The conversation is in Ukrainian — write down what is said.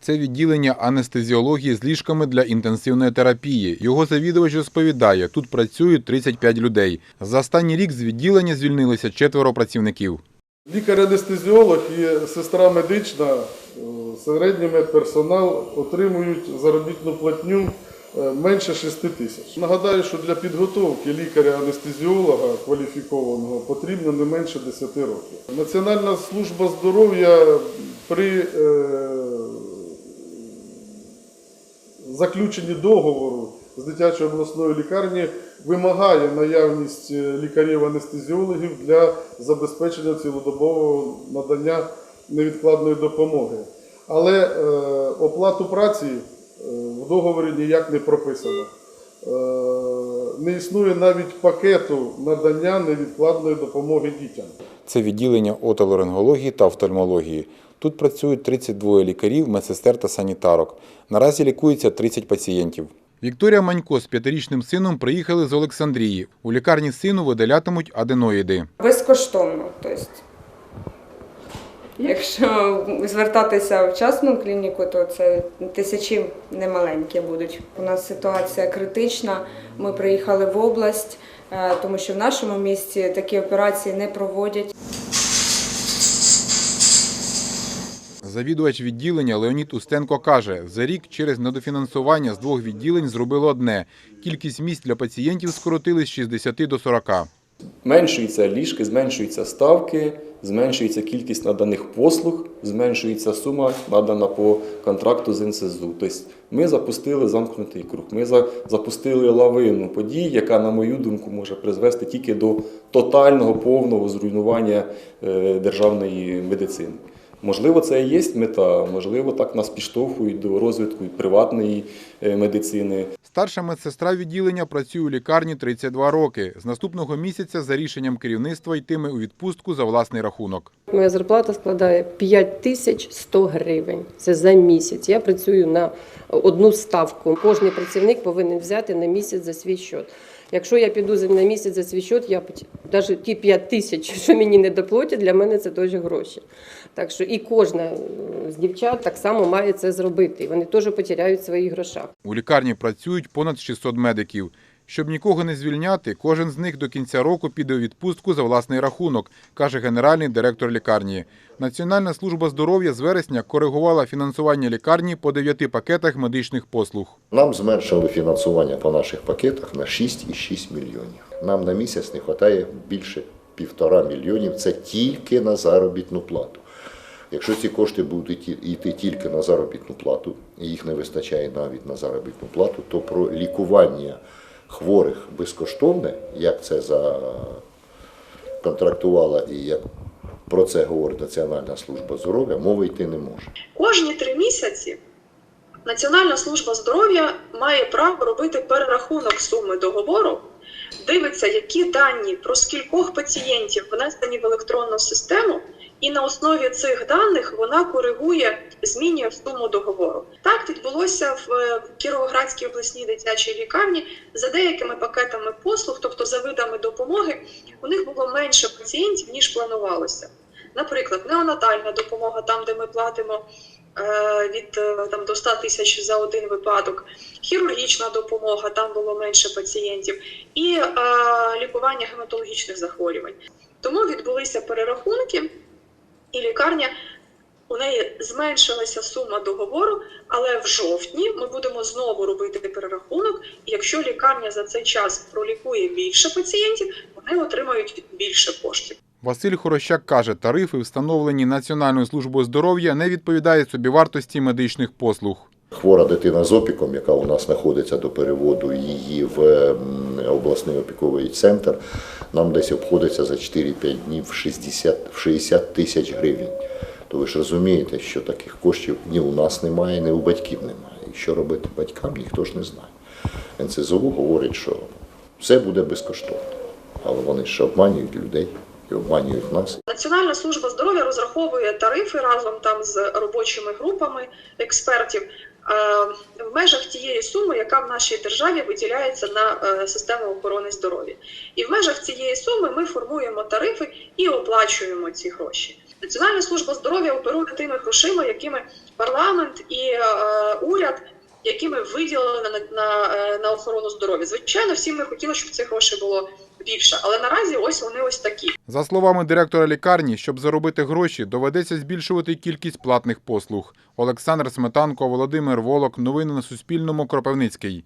Це відділення анестезіології з ліжками для інтенсивної терапії. Його завідувач розповідає, тут працюють 35 людей. За останній рік з відділення звільнилися четверо працівників. Лікар-анестезіолог і сестра медична, е, середній медперсонал отримують заробітну платню е, менше 6 тисяч. Нагадаю, що для підготовки лікаря-анестезіолога кваліфікованого потрібно не менше 10 років. Національна служба здоров'я при е, заключенні договору з дитячою обласною лікарні вимагає наявність е, лікарів-анестезіологів для забезпечення цілодобового надання невідкладної допомоги. Але е, оплату праці е, в договорі ніяк не прописано. Е, не існує навіть пакету надання невідкладної допомоги дітям. Це відділення отоларингології та офтальмології. Тут працюють 32 лікарів, медсестер та санітарок. Наразі лікується 30 пацієнтів. Вікторія Манько з п'ятирічним сином приїхали з Олександрії. У лікарні сину видалятимуть аденоїди. Безкоштовно. Тобто, якщо звертатися в частну клініку, то це тисячі немаленькі будуть. У нас ситуація критична. Ми приїхали в область, е, тому що в нашому місті такі операції не проводять. Завідувач відділення Леонід Устенко каже, за рік через недофінансування з двох відділень зробили одне. Кількість місць для пацієнтів скоротили з 60 до 40. Зменшуються ліжки, зменшуються ставки, зменшується кількість наданих послуг, зменшується сума надана по контракту з НСЗУ. Тобто ми запустили замкнутий круг. Ми запустили лавину подій, яка, на мою думку, може призвести тільки до тотального повного зруйнування е, державної медицини. Можливо, це і є мета, можливо, так нас підштовхують до розвитку і приватної е, медицини. Старша медсестра відділення працює у лікарні 32 роки. З наступного місяця за рішенням керівництва йтиме у відпустку за власний рахунок. Моя зарплата складає 5100 гривень. Це за місяць. Я працюю на одну ставку. Кожний працівник повинен взяти на місяць за свій счет. Якщо я піду за- на місяць за свій счет, я навіть ті 5 тисяч, що мені не доплатять, для мене це теж гроші. Так що і кожна е, з дівчат так само має це зробити. І Вони теж потеряють свої гроші. У лікарні працюють понад 600 медиків. Щоб нікого не звільняти, кожен з них до кінця року піде у відпустку за власний рахунок, каже генеральний директор лікарні. Національна служба здоров'я з вересня коригувала фінансування лікарні по дев'яти пакетах медичних послуг. Нам зменшили фінансування по наших пакетах на 6,6 мільйонів. Нам на місяць не вистачає більше півтора мільйонів. Це тільки на заробітну плату. Якщо ці кошти будуть йти тільки на заробітну плату, і їх не вистачає навіть на заробітну плату, то про лікування хворих безкоштовне, як це законтрактувала і як про це говорить Національна служба здоров'я, мови йти не може. Кожні три місяці Національна служба здоров'я має право робити перерахунок суми договору, дивиться, які дані про скількох пацієнтів внесені в електронну систему, і на основі цих даних вона коригує, змінює суму договору. Так відбулося в е, Кіровоградській обласній дитячій лікарні за деякими пакетами послуг, тобто за видами допомоги, у них було менше пацієнтів ніж планувалося. Наприклад, неонатальна допомога, там де ми платимо е, від е, там до 100 тисяч за один випадок, хірургічна допомога, там було менше пацієнтів, і лікування гематологічних захворювань. Тому відбулися перерахунки, і лікарня у неї зменшилася сума договору, але в жовтні ми будемо знову робити перерахунок. Якщо лікарня за цей час пролікує більше пацієнтів, вони отримають більше коштів. Василь Хорощак каже, тарифи, встановлені Національною службою здоров'я, не відповідають собівартості медичних послуг. Хвора дитина з опіком, яка у нас знаходиться до переводу її в обласний опіковий центр, нам десь обходиться за 4-5 днів в 60, в 60 тисяч гривень. То ви ж розумієте, що таких коштів ні у нас немає, ні у батьків немає. І що робити батькам, ніхто ж не знає. НСЗУ говорить, що все буде безкоштовно. Але вони ж обманюють людей і обманюють нас. Національна служба здоров'я розраховує тарифи разом там з робочими групами експертів в межах тієї суми, яка в нашій державі виділяється на е, систему охорони здоров'я. І в межах цієї суми ми формуємо тарифи і оплачуємо ці гроші. Національна служба здоров'я оперує тими грошима, якими парламент і е, уряд, якими виділили на, на, е, на охорону здоров'я. Звичайно, всім ми хотіли, щоб цих грошей було більше, але наразі ось вони ось такі. За словами директора лікарні, щоб заробити гроші, доведеться збільшувати кількість платних послуг. Олександр Сметанко, Володимир Волок. Новини на Суспільному. Кропивницький.